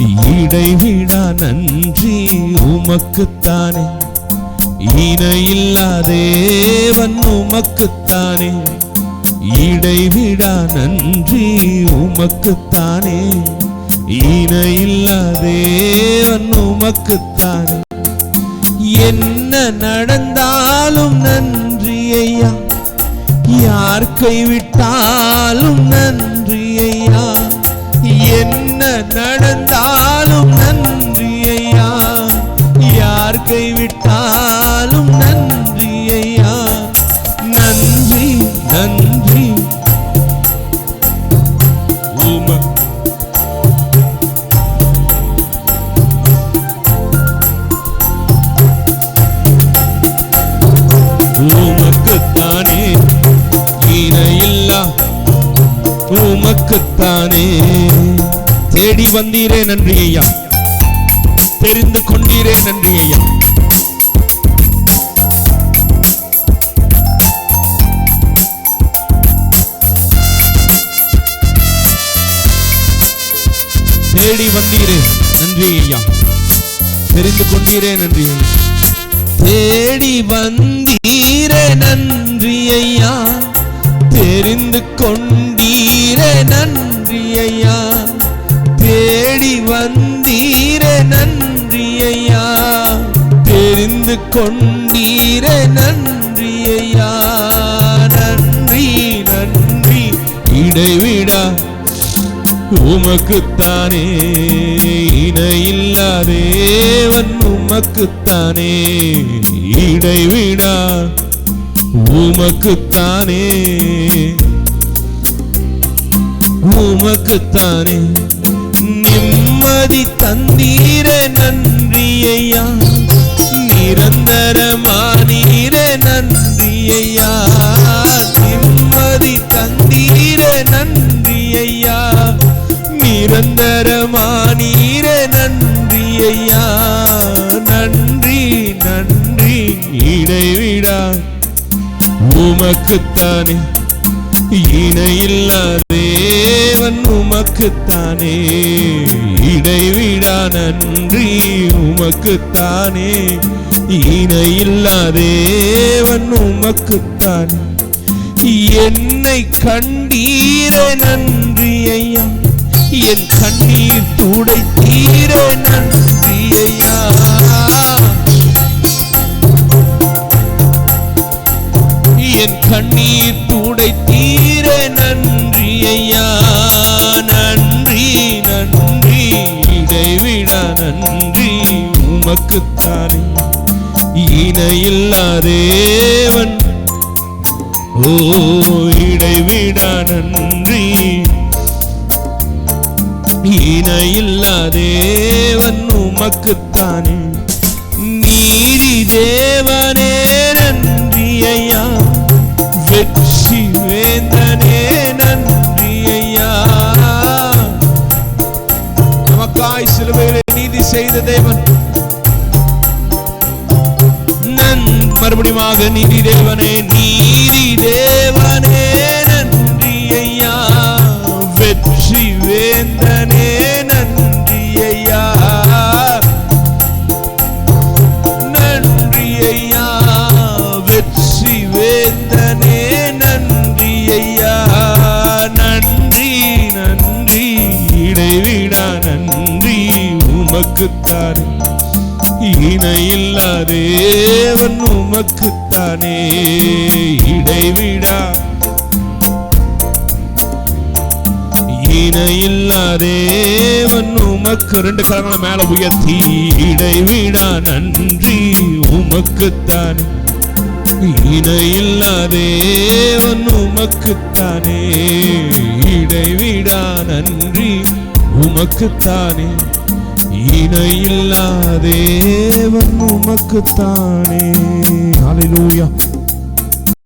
இடைவிடா நன்றி உமக்குத்தானே. இணையில்லா தேவன் உமக்குத்தானே. இடைவிடா நன்றி உமக்குத்தானே. இணையில்லா தேவன் உமக்குத்தானே. என்ன நடந்தாலும் நன்றி ஐயா. யார் கைவிட்டாலும் நன்றி ஐயா. உமக்குத்தானே. தேடி வந்தீரே நன்றி ஐயா. தெரிந்து கொண்டீரே நன்றி ஐயா. தேடி வந்தீரே நன்றி ஐயா. தெரிந்து கொண்டீரே நன்றி ஐயா. தேடி வந்தீரே நன்றி ஐயா. தெரிந்து கொண்டீரே கொண்டீரே நன்றியையா? தெரிந்து கொண்டீரே நன்றியையா? நன்றி நன்றி இடைவிடா. உமக்குத்தானே இணையில்லா தேவன் உமக்குத்தானே இடைவிடா. உமக்குத்தானே உமக்குத்தானே. ஆதி தந்தீர நன்றியையா? ஐயா நிரந்தரமானீரே நன்றி ஐயா நிம்மதி தந்தீரே நன்றி ஐயா நன்றியையா? நன்றி நன்றி நன்றி இடைவிடா உமக்குத்தானே இணையில்லாதே. தேவன் உமக்குத்தானே. இடைவிடா நன்றி உமக்குத்தானே. இணையில்லா தேவன் உமக்குத்தானே. என்னை கண்டீர நன்றி ஐயா. என் கண்ணீர் துடைத்தீர நன்றி ஐயா. என் கண்ணீர் துடைத்தீர நன்றி ஐயா. நன்றி உமக்குத்தானே. இணையில்லா தேவன் ஓ இடைவிடா நன்றி. இணையில்லா தேவன் உமக்குத்தானே. நீதி தேவன் மறுபடியுமாக நீதி தேவனே நீதி தேவனே நன்றி ஐயா வெற்றி வேந்தனே நன்றி ஐயா நன்றி ஐயா வெற்றி வேந்தனே நன்றி ஐயா நன்றி நன்றி இடைவிடா நன்றி உமக்குத்தானே இணையில்லா தேவன் உமக்குத்தானே. இடைவிடா இணையில்லா தேவன் உமக்கு ரெண்டு கரங்களை மேல உயர்த்தி. இடைவிடா நன்றி உமக்குத்தானே. இணையில்லா தேவன் உமக்குத்தானே. இடைவிடா நன்றி உமக்குத்தானே. இணையில்லா தேவன் உமக்குத்தானே. ஹalleluya